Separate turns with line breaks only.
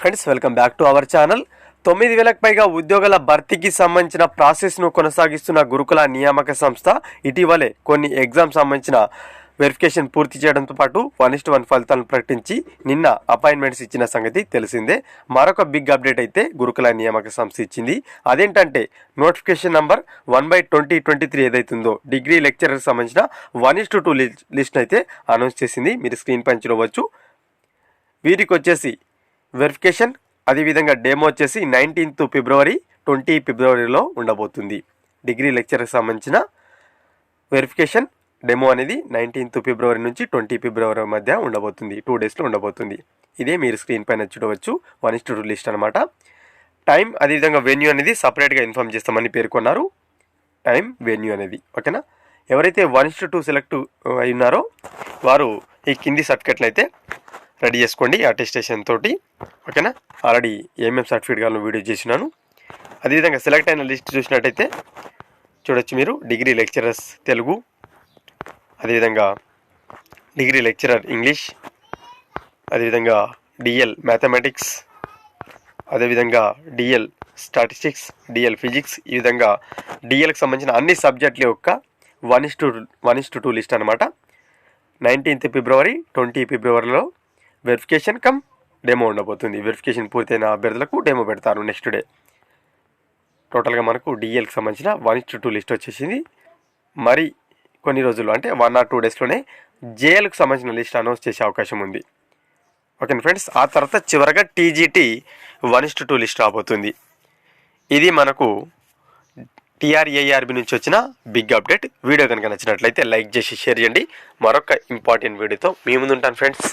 Friends welcome back to our channel. తొమ్మిది వేలకు పైగా ఉద్యోగాల భర్తీకి సంబంధించిన ప్రాసెస్ను కొనసాగిస్తున్న గురుకుల నియామక సంస్థ ఇటీవలే కొన్ని ఎగ్జామ్ సంబంధించిన వెరిఫికేషన్ పూర్తి చేయడంతో పాటు వన్ ఇస్ట్ వన్ ఫలితాలను ప్రకటించి నిన్న అపాయింట్మెంట్స్ ఇచ్చిన సంగతి తెలిసిందే. మరొక బిగ్ అప్డేట్ అయితే గురుకుల నియామక సంస్థ ఇచ్చింది. అదేంటంటే notification number one by twenty twenty three ఏదైతుందో డిగ్రీ లెక్చరర్కి సంబంధించిన వన్ ఇస్ట్ టూ లిస్ట్ అయితే అనౌన్స్ చేసింది. మీరు స్క్రీన్ పంచుకోవచ్చు చూడవచ్చు. వీరికి వచ్చేసి వెరిఫికేషన్ అదేవిధంగా డెమో వచ్చేసి నైన్టీన్త్ ఫిబ్రవరి ట్వంటీ ఫిబ్రవరిలో ఉండబోతుంది. డిగ్రీ లెక్చర్కి సంబంధించిన వెరిఫికేషన్ డెమో అనేది నైన్టీన్త్ ఫిబ్రవరి నుంచి ట్వంటీ ఫిబ్రవరి మధ్య ఉండబోతుంది. టూ డేస్లో ఉండబోతుంది. ఇదే మీరు స్క్రీన్ పైన చూడవచ్చు. వన్ ఇస్ టూ లిస్ట్ అనమాట టైం అదేవిధంగా వెన్యూ అనేది సపరేట్గా ఇన్ఫామ్ చేస్తామని పేర్కొన్నారు. టైం వెన్యూ అనేది. ఓకేనా? ఎవరైతే వన్ ఇస్ టూ సెలెక్ట్ అయి ఉన్నారో వారు ఈ కింది సర్టిఫికెట్లు అయితే రెడీ చేసుకోండి అటెస్టేషన్ తోటి. ఓకేనా? ఆల్రెడీ ఏమేమి సర్టిఫికేట్ కావాలని వీడియో చేసినాను. అదేవిధంగా సెలెక్ట్ అయిన లిస్ట్ చూసినట్టయితే చూడొచ్చు మీరు. Degree lecturers Telugu. అదేవిధంగా డిగ్రీ లెక్చరర్ ఇంగ్లీష్. అదేవిధంగా డిఎల్ మ్యాథమెటిక్స్. అదేవిధంగా D L statistics D L physics. ఈ విధంగా డిఎల్కి సంబంధించిన అన్ని సబ్జెక్టుల యొక్క one is to one is to two list అనమాట నైన్టీన్త్ ఫిబ్రవరి ట్వంటీ ఫిబ్రవరిలో వెరిఫికేషన్ కమ్ డెమో ఉండబోతుంది. వెరిఫికేషన్ పూర్తయిన అభ్యర్థులకు డెమో పెడతారు నెక్స్ట్ డే టోటల్గా మనకు డిఎల్కి సంబంధించిన వన్ ఇస్ టూ లిస్ట్ వచ్చేసింది. మరి కొన్ని రోజుల్లో అంటే వన్ ఆర్ టూ డేస్లోనే జేఎల్కి సంబంధించిన లిస్ట్ అనౌన్స్ చేసే అవకాశం ఉంది. ఓకే ఫ్రెండ్స్ ఆ తర్వాత చివరగా T G T one is two list రాబోతుంది. ఇది మనకు టీఆర్ఏఆర్బి నుంచి వచ్చిన బిగ్ అప్డేట్ వీడియో కనుక నచ్చినట్లయితే లైక్ చేసి షేర్ చేయండి. మరొక ఇంపార్టెంట్ వీడియోతో మీ ముందు ఉంటాను ఫ్రెండ్స్